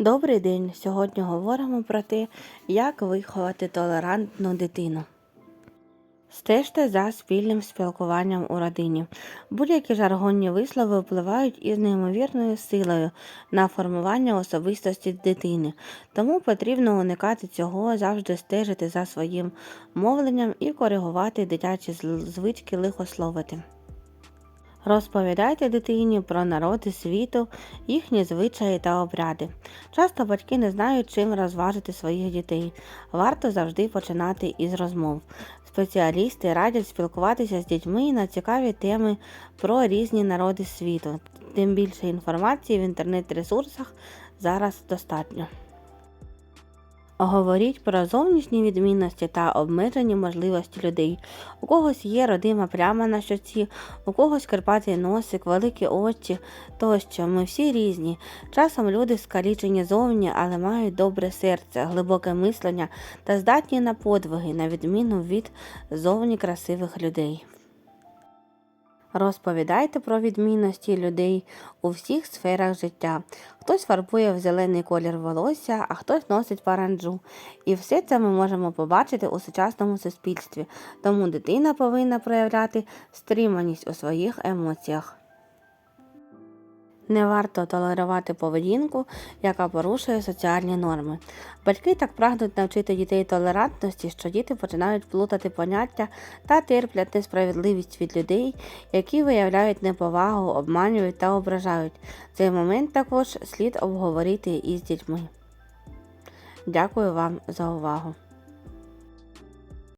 Добрий день! Сьогодні говоримо про те, як виховати толерантну дитину. Стежте за спільним спілкуванням у родині. Будь-які жаргонні вислови впливають із неймовірною силою на формування особистості дитини, тому потрібно уникати цього, завжди стежити за своїм мовленням і коригувати дитячі звички лихословити. Розповідайте дитині про народи світу, їхні звичаї та обряди. Часто батьки не знають, чим розважити своїх дітей. Варто завжди починати із розмов. Спеціалісти радять спілкуватися з дітьми на цікаві теми про різні народи світу. Тим більше інформації в інтернет-ресурсах зараз достатньо. Говоріть про зовнішні відмінності та обмежені можливості людей. У когось є родима пляма на щоці, у когось карпатий носик, великі очі тощо. Ми всі різні. Часом люди скалічені зовні, але мають добре серце, глибоке мислення та здатні на подвиги, на відміну від зовні красивих людей. Розповідайте про відмінності людей у всіх сферах життя. Хтось фарбує в зелений колір волосся, а хтось носить паранджу. І все це ми можемо побачити у сучасному суспільстві, тому дитина повинна проявляти стриманість у своїх емоціях. Не варто толерувати поведінку, яка порушує соціальні норми. Батьки так прагнуть навчити дітей толерантності, що діти починають плутати поняття та терплять несправедливість від людей, які виявляють неповагу, обманюють та ображають. Цей момент також слід обговорити із дітьми. Дякую вам за увагу!